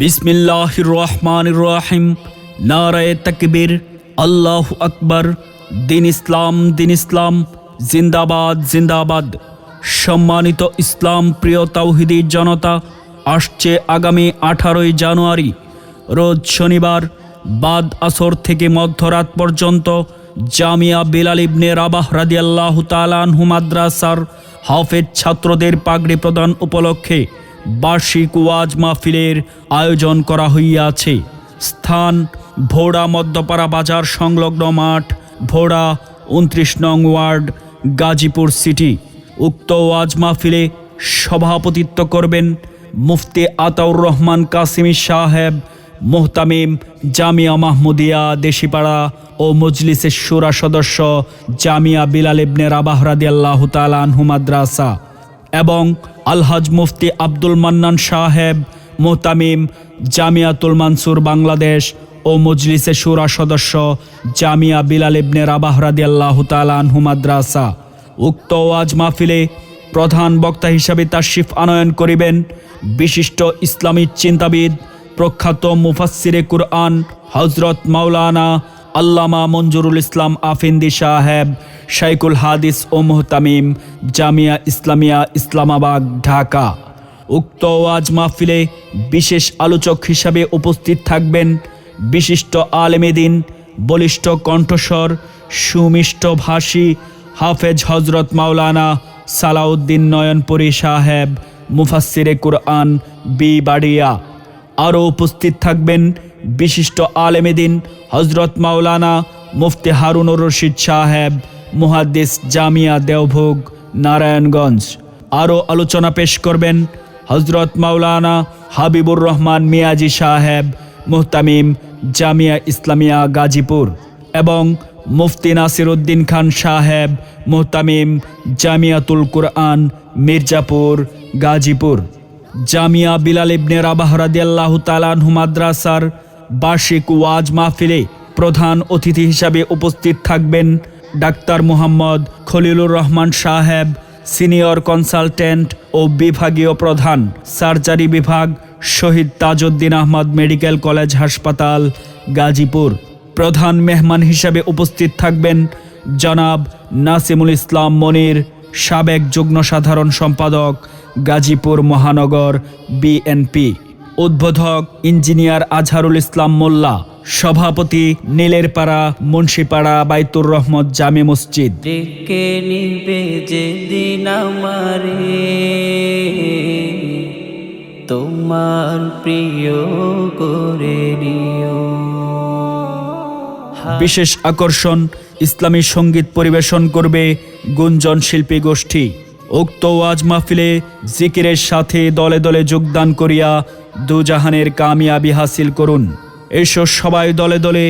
বিসমিল্লাহ রহমান রহিম নারায় তাকবীর, আল্লাহ আকবর, দিন ইসলাম দিন ইসলাম, জিন্দাবাদ জিন্দাবাদ। সম্মানিত ইসলাম প্রিয় তাওহিদি জনতা, আসছে আগামী আঠারোই জানুয়ারি, রোজ শনিবার, বাদ আসর থেকে মধ্যরাত পর্যন্ত জামিয়া বিলাল ইবনে রাবাহ রাদিয়াল্লাহ তালানহু মাদ্রাসার হাফেজ ছাত্রদের পাগড়ি প্রদান উপলক্ষে বার্ষিক ওয়াজ মাহফিলের আয়োজন করা হইয়াছে। স্থান ভোড়া মধ্যপাড়া বাজার সংলগ্ন মাঠ ভোড়া, উনত্রিশ নং ওয়ার্ড, গাজীপুর সিটি। উক্ত ওয়াজ মাহফিলে সভাপতিত্ব করবেন মুফতি আতাউর রহমান কাসিমি সাহেব, মোহতামিম জামিয়া মাহমুদিয়া দেশিপাড়া ও মজলিসের সুরা সদস্য জামিয়া বিলাল ইবনে রাবাহ রাদিয়াল্লাহু তাআলা আনহু মাদ্রাসা। এবং আলহাজ মুফতি আব্দুল মান্নান সাহেব মোহতামিম জামিয়াতুল মানসুর বাংলাদেশ ও মজলিসে সুরা সদস্য জামিয়া বিলাল ইবনে রাবাহ রাদিয়াল্লাহু তাআলা আনহু মাদ্রাসা। উক্ত ওয়াজ মাহফিলে প্রধান বক্তা হিসাবে তাশরিফ আনয়ন করিবেন বিশিষ্ট ইসলামী চিন্তাবিদ, প্রখ্যাত মুফাসসিরে কুরআন হজরত মাওলানা আল্লামা মঞ্জুরুল ইসলাম আফিন্দি সাহেব। শাইকুল হাদিস ও মোহতামিম, জামিয়া ইসলামিয়া, ইসলামাবাদ, ঢাকা। উক্ত ওয়াজ মাহফিলে বিশেষ আলোচক হিসাবে উপস্থিত থাকবেন বিশিষ্ট আলেমেদিন বলিষ্ঠ কণ্ঠস্বর, সুমিষ্ট ভাষী হাফেজ হজরত মাওলানা সালাউদ্দিন নয়নপুরী সাহেব, মুফাসসিরে কুরআন বি বাড়িয়া আরও উপস্থিত থাকবেন বিশিষ্ট আলেমেদিন হজরত মাওলানা মুফতি হারুনুর রশিদ সাহেব মুহাদ্দিস জামিয়া দেওভোগ, নারায়ণগঞ্জ। আরও আলোচনা পেশ করবেন হজরত মাওলানা হাবিবুর রহমান মিয়াজি সাহেব, মুহতামিম জামিয়া ইসলামিয়া গাজীপুর এবং মুফতি নাসির উদ্দিন খান সাহেব, মুহতামিম জামিয়াতুল কুরআন মির্জাপুর, গাজীপুর। জামিয়া বিলাল ইবনে রাবাহ রাদিয়াল্লাহু তাআলাহু মাদ্রাসার বার্ষিক ওয়াজ মাহফিলে প্রধান অতিথি হিসাবে উপস্থিত থাকবেন ডাক্তার মোহাম্মদ খলিলুর রহমান সাহেব, সিনিয়র কনসালটেন্ট ও বিভাগীয় প্রধান, সার্জারি বিভাগ, শহীদ তাজউদ্দিন আহমদ মেডিকেল কলেজ হাসপাতাল, গাজীপুর। প্রধান মেহমান হিসাবে উপস্থিত থাকবেন জনাব নাসিমুল ইসলাম মনির, সাবেক যুগ্ম সাধারণ সম্পাদক, গাজীপুর মহানগর বিএনপি। উদ্বোধক ইঞ্জিনিয়ার আজহারুল ইসলাম মোল্লা। সভাপতি নীলেরপাড়া মুন্সিপাড়া বাইতুর রহমত জামে মসজিদ। ডেকে নিবে যেদিন আমারে। তোমার প্রিয় করে নিও। বিশেষ আকর্ষণ ইসলামী সংগীত পরিবেশন করবে গুঞ্জন শিল্পী গোষ্ঠী। উক্ত ওয়াজ মাহফিলে জিকিরের সাথে দলে দলে যোগদান করিয়া দুজাহানের কামিয়াবি হাসিল করুন। এসো সবাই দলে দলে।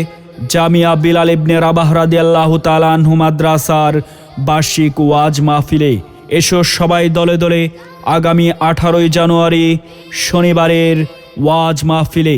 জামিয়া বিলাল ইবনে রাবাহ রাদিয়াল্লাহু তালানহু মাদ্রাসার বার্ষিক ওয়াজ মাহফিলে। এসো সবাই দলে দলে আগামী আঠারোই জানুয়ারি শনিবারের ওয়াজ মাহফিলে।